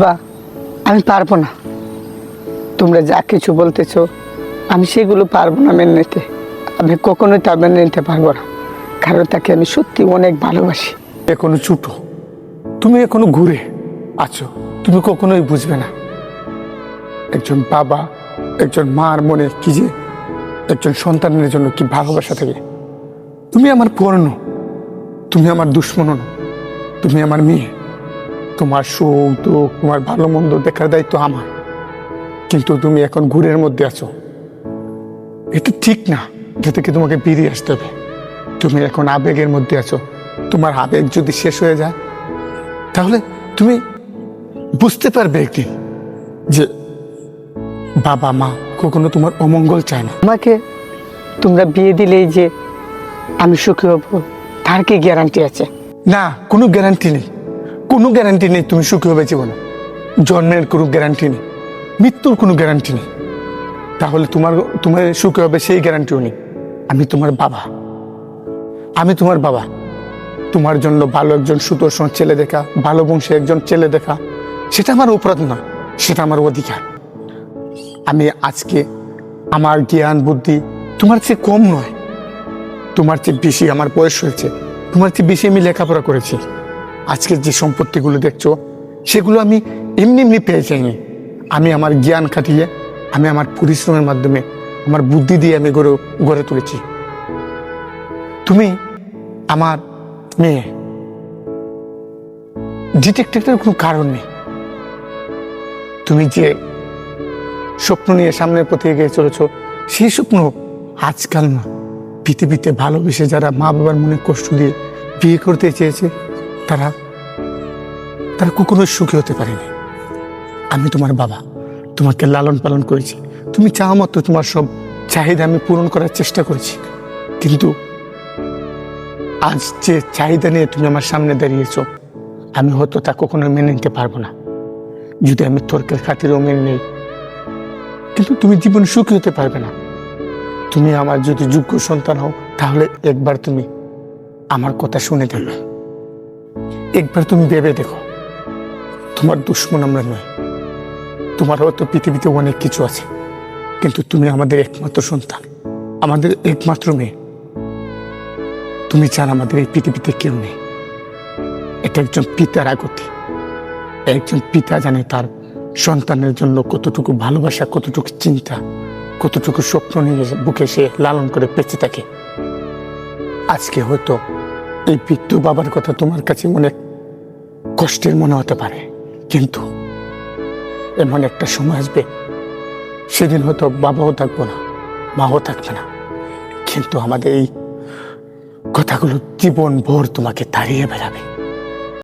বা আমি পারব না। তোমরা যা কিছু বলতেছো, আমি সেগুলো পারব না মেনে নিতে। আমি কখনোই তা মেনে নিতে পারব না। কারণ তাকে আমি সত্যি অনেক ভালোবাসি। এখনও ছোট। তুমি এখনও ঘুরে আছো। তুমি কখনোই বুঝবে না। একজন বাবা, একজন মার মনে কি যে, একজন সন্তানের জন্য কি ভালোবাসা থাকে। তুমি আমার পূর্ণ তুমি আমার দুশ্মন। তুমি আমার মেয়ে। তোমার সুখ দুঃখ তোমার ভালো মন্দ দেখার দায়িত্ব আমার। কিন্তু তুমি এখন ঘুরের মধ্যে আছো। এটা ঠিক না এটা থেকে তোমাকে বেরিয়ে আসতে হবে। তুমি এখন আবেগের মধ্যে আছো। তোমার আবেগ যদি শেষ হয়ে যায় তাহলে তুমি বুঝতে পারবে একদিন যে বাবা মা কখনো তোমার অমঙ্গল চায় না। আমাকে তোমরা বিয়ে দিলেই যে আমি সুখী হব তার কি গ্যারান্টি আছে? না কোনো গ্যারান্টি নেই। কোনো গ্যারান্টি নেই তুমি সুখী হবে জীবনে। জন্মের কোনো গ্যারান্টি নেই, মৃত্যুর কোনো গ্যারান্টি নেই। তাহলে তোমার তোমার সুখী হবে সেই গ্যারান্টিও নেই। আমি তোমার বাবা। আমি তোমার বাবা। তোমার জন্য ভালো একজন সুদর্শন ছেলে দেখা, ভালো বংশে একজন ছেলে দেখা, সেটা আমার অপরাধ না সেটা আমার অধিকার। আমি আজকে আমার জ্ঞান, বুদ্ধি তোমার চেয়ে কম নয়। তোমার চেয়ে বেশি আমার বয়স হয়েছে। তোমার চেয়ে বেশি আমি লেখাপড়া করেছি। আজকের যে সম্পত্তিগুলো দেখছ, সেগুলো আমি এমনি এমনি পেয়ে যাইনি। আমি আমার জ্ঞান খাটিয়ে, আমি আমার পরিশ্রমের মাধ্যমে, আমার বুদ্ধি দিয়ে আমি গড়ে গড়ে তুলেছি। তুমি আমার মেয়ে। ডিটেক্টিভের কোনো কারণ নেই। তুমি যে স্বপ্ন নিয়ে সামনের পথে এগিয়ে চলেছ, সেই স্বপ্ন আজকাল না। পৃথিবীতে ভালোবেসে যারা মা বাবার মনে কষ্ট দিয়ে বিয়ে করতে চেয়েছে তারা তারা কখনো সুখী হতে পারেনি। আমি তোমার বাবা, তোমাকে লালন পালন করেছি। তুমি চাও মতো তোমার সব চাহিদা আমি পূরণ করার চেষ্টা করেছি। কিন্তু আজ যে চাহিদা নিয়ে তুমি আমার সামনে দাঁড়িয়েছ, আমি হয়তো তা কখনো মেনে নিতে পারব না। যদি আমি তর্কের খাতিরেও মেনে নেই, কিন্তু তুমি জীবন সুখী হতে পারবে না। তুমি আমার যদি যোগ্য সন্তান হও, তাহলে একবার তুমি আমার কথা শুনে দেখবে একবার তুমি ভেবে দেখো। তোমার দুশ্মন আমরা নয়। তোমার হয়তো পৃথিবীতে অনেক কিছু আছে। কিন্তু তুমি আমাদের একমাত্র সন্তান। আমাদের একমাত্র মেয়ে। তুমি চান আমাদের এই পৃথিবীতে কেউ নেই। এটা একজন পিতার আগতি। একজন পিতা জানে তার সন্তানের জন্য কতটুকু ভালোবাসা, কতটুকু চিন্তা, কতটুকু স্বপ্ন নিয়ে বুকে সে লালন করে বেঁচে থাকে। আজকে হয়তো এই পিতৃ বাবার কথা তোমার কাছে অনেক কষ্টের মনে হতে পারে, কিন্তু এমন একটা সময় আসবে, সেদিন হয়তো বাবাও থাকব না, মাও থাকবে না, কিন্তু আমাদের এই কথাগুলো জীবন ভোর তোমাকে তাড়িয়ে বেড়াবে।